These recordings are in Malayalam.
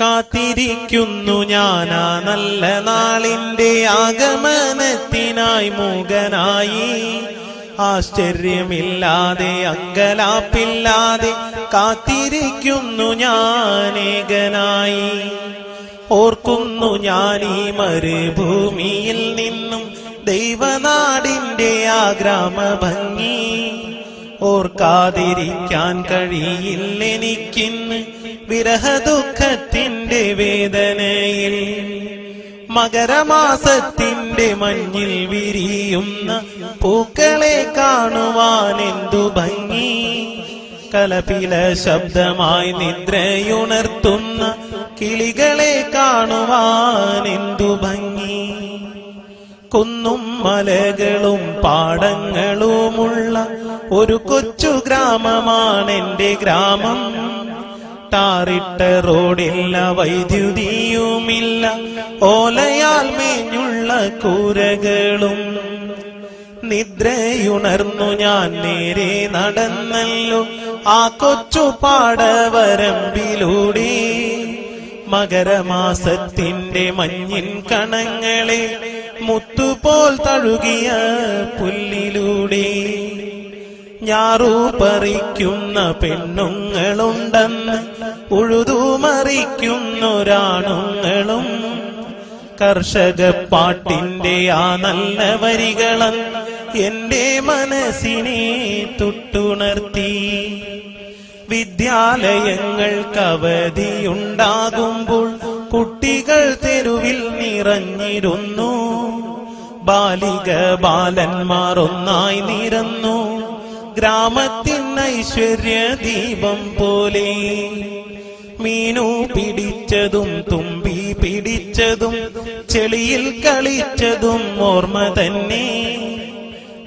കാത്തിരിക്കുന്നു ഞാനാ നല്ല നാളിന്റെ ആഗമനത്തിനായി മൂകനായി. ആശ്ചര്യമില്ലാതെ അങ്കലാപ്പില്ലാതെ കാത്തിരിക്കുന്നു ഞാനേകനായി ഓർക്കുന്നു ഞാൻ ഈ മരുഭൂമിയിൽ നിന്നും ദൈവനാടിന്റെ ആ ഗ്രാമഭംഗി ഓർക്കാതിരിക്കാൻ കഴിയില്ലെനിക്കിന്ന് വിരഹദുഃഖത്തിന്റെ വേദനയിൽ മകരമാസത്തിന്റെ മഞ്ഞിൽ വിരിയുന്ന പൂക്കളെ കാണുവാൻ എന്തു ഭംഗി? കലപില ശബ്ദമായി നിദ്രയുണർത്തുന്ന കിളികളെ കാണുവാൻ എന്തു ഭംഗി? കുന്നും മലകളും പാടങ്ങളുമുള്ള ഒരു കൊച്ചു ഗ്രാമമാണെന്റെ ഗ്രാമം. ടാറിട്ട റോഡില്ല വൈദ്യുതിയുമില്ല. ഓലയാൽ മേഞ്ഞുള്ള കൂരകളും നിദ്രയുണർന്നു ഞാൻ നേരെ നടന്നല്ലോ. ആ കൊച്ചു പാടവരമ്പിലൂടെ മകരമാസത്തിന്റെ മഞ്ഞിൻ കണങ്ങളെ മുത്തുപോൽ തഴുകിയ പുല്ലിലൂടെ ഞാറു പറിക്കുന്ന പെണ്ണുങ്ങളുണ്ടെന്ന് ഉഴുതുമറിക്കുന്നൊരാണുങ്ങളും കർഷക പാട്ടിന്റെ ആ നല്ല വരികളൻ എന്റെ മനസ്സിനെ തൊട്ടുണർത്തി. വിദ്യാലയങ്ങൾക്ക് അവധിയുണ്ടാകുമ്പോൾ കുട്ടികൾ തെരുവിൽ നിറഞ്ഞിരുന്നു. ബാലിക ബാലന്മാർ ഒന്നായി നിരന്നു. ഗ്രാമത്തിൻ ഐശ്വര്യ ദീപം പോലെ മീനു പിടിച്ചതും തുമ്പി പിടിച്ചതും ചെളിയിൽ കളിച്ചതും ഓർമ്മ തന്നെ.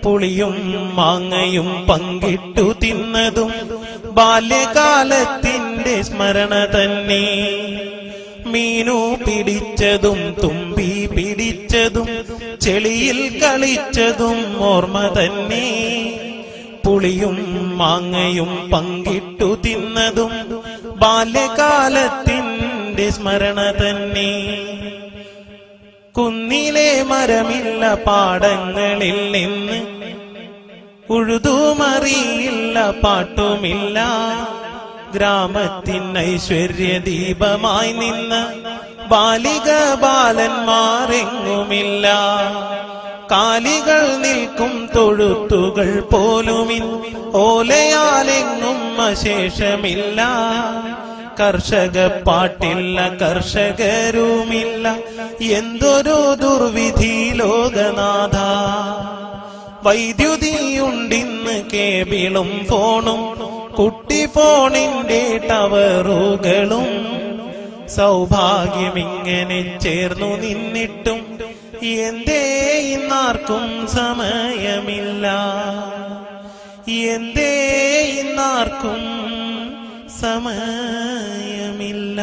പുളിയും മാങ്ങയും പങ്കിട്ടു തിന്നതും ബാല്യകാലത്തിന്റെ സ്മരണ തന്നെ. മീനു പിടിച്ചതും തുമ്പി പിടിച്ചതും ചെളിയിൽ കളിച്ചതും ഓർമ്മ തന്നെ. പുളിയും മാങ്ങയും പങ്കിട്ടു തിന്നതും ബാല്യകാലത്തിന്റെ സ്മരണ തന്നെ. കുന്നിലെ മരമില്ല പാടങ്ങളിൽ നിന്ന്. ഉഴുതുമറിയില്ല പാട്ടുമില്ല. ഗ്രാമത്തിൻ ഐശ്വര്യ ദീപമായി നിന്ന് ബാലിക ബാലന്മാരെങ്ങുമില്ല. കാലികൾ നിൽക്കും തൊഴുത്തുകൾ പോലുമിൻ. ഓലയാലെങ്ങും അശേഷമില്ല. കർഷക പാട്ടില്ല കർഷകരുമില്ല. എന്തൊരു ദുർവിധി ലോകനാഥ. വൈദ്യുതിയുണ്ടിന്ന് കേബിളും ഫോണും കുട്ടി ഫോണിന്റെ ടവറുകളും. സൗഭാഗ്യമിങ്ങനെ ചേർന്നു നിന്നിട്ടും എന്തേ ഇന്നാർക്കും സമയമില്ല. എന്തേ ഇന്നാർക്കും സമയമില്ല.